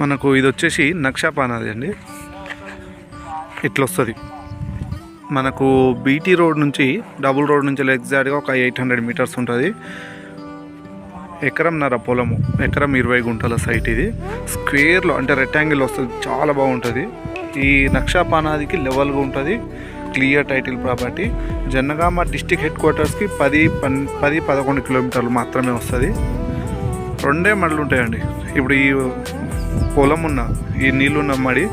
మనకు ఇది వచ్చేసి నక్షాపానాది అండి. ఇట్లా వస్తుంది మనకు బీటీ రోడ్ నుంచి డబుల్ రోడ్ నుంచి ఎగ్జాక్ట్గా ఒక ఎయిట్ హండ్రెడ్ మీటర్స్ ఉంటుంది. ఎకరంన్నర పొలము ఎకరం ఇరవై గుంటల సైట్ ఇది. స్క్వేర్లో అంటే రెక్టాంగిల్ వస్తుంది చాలా బాగుంటుంది. ఈ నక్షాపానాదికి లెవెల్గా ఉంటుంది clear title property. Jangaon district head క్వార్టర్స్కి పది పన్ పది పదకొండు కిలోమీటర్లు మాత్రమే వస్తుంది. రెండే మడులు ఉంటాయండి ఇప్పుడు ఈ పొలం ఉన్న ఈ నీళ్ళున్న మడి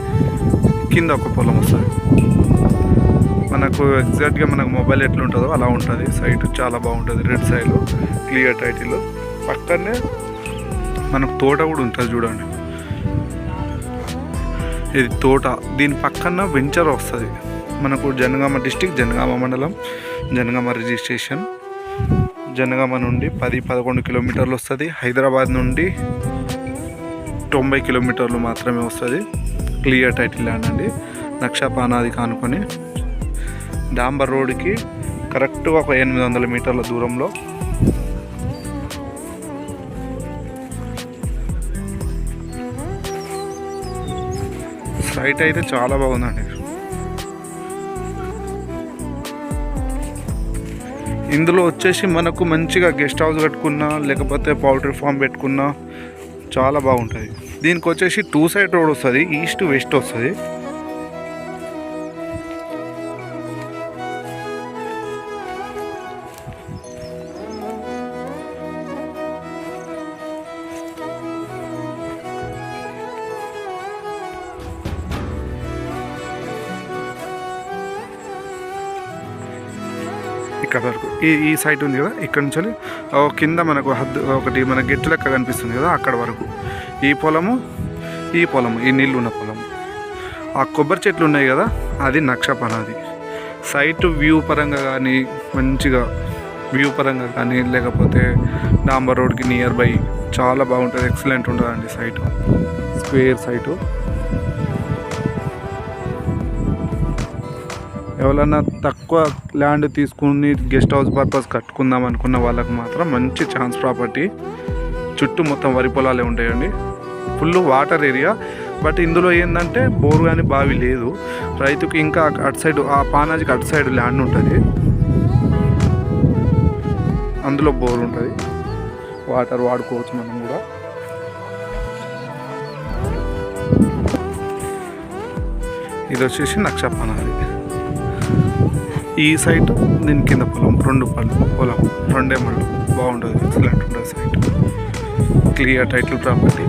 కింద ఒక పొలం వస్తుంది. మనకు ఎగ్జాక్ట్గా మనకు మొబైల్ ఎట్లుంటుందో అలా ఉంటుంది. సైట్ చాలా బాగుంటుంది రెడ్ సైడ్ క్లియర్ టైటిల్ పక్కనే మనకు తోట కూడా ఉంటుంది చూడండి. ఇది తోట దీని పక్కన వెంచర్ వస్తుంది. మనకు జనగామ డిస్టిక్ జనగామ మండలం జనగామ రిజిస్ట్రేషన్ జనగామ నుండి పది పదకొండు కిలోమీటర్లు వస్తుంది. హైదరాబాద్ నుండి తొంభై కిలోమీటర్లు మాత్రమే వస్తుంది. క్లియర్ టైటిల్ ల్యాండ్ అండి. నక్షపానాది కానుకొని డాంబర్ రోడ్కి కరెక్ట్గా ఒక ఎనిమిది వందల మీటర్ల దూరంలో సైట్ అయితే చాలా బాగుందండి. ఇందులో వచ్చేసి మనకు మంచిగా గెస్ట్ హౌస్ కట్టుకున్నా లేకపోతే పౌల్ట్రీ ఫామ్ పెట్టుకున్నా చాలా బాగుంటుంది. దీనికి వచ్చేసి టూ సైడ్ రోడ్ వస్తుంది ఈస్ట్ వెస్ట్ వస్తుంది. ఇక్కడ వరకు. ఈ ఈ సైట్ ఉంది కదా ఇక్కడ నుంచి కింద మనకు హద్దు ఒకటి మన గెట్టు లెక్క కనిపిస్తుంది కదా అక్కడ వరకు. ఈ పొలము ఈ పొలము ఈ నీళ్ళు ఉన్న పొలము. ఆ కొబ్బరి చెట్లు ఉన్నాయి కదా అది నక్షపనాది. సైట్ వ్యూ పరంగా కానీ మంచిగా వ్యూ పరంగా కానీ లేకపోతే డాంబర్ రోడ్కి నియర్ బై చాలా బాగుంటుంది ఎక్సలెంట్ ఉంటుందండి సైటు స్క్వేర్ సైటు ఎవరన్నా తక్కువ ల్యాండ్ తీసుకుని గెస్ట్ హౌస్ పర్పస్ కట్టుకుందాం అనుకున్న వాళ్ళకి మాత్రం మంచి ఛాన్స్ ప్రాపర్టీ. చుట్టూ మొత్తం వరి పొలాలే ఉంటాయండి. Full water area. బట్ ఇందులో ఏంటంటే బోరు కానీ బావి లేదు. రైతుకి ఇంకా అటు సైడ్ ఆ పానాజికి అటు సైడ్ ల్యాండ్ ఉంటుంది. అందులో బోర్ ఉంటుంది. వాటర్ వాడుకోవచ్చు మనం కూడా. ఇది వచ్చేసి నక్షపానాది ఈ సైట్ దీని కింద పొలం రెండు పళ్ళు పొలం రెండే మళ్ళు బాగుంటుంది ఎక్సలెంట్ ఉంటుంది సైట్. Clear title property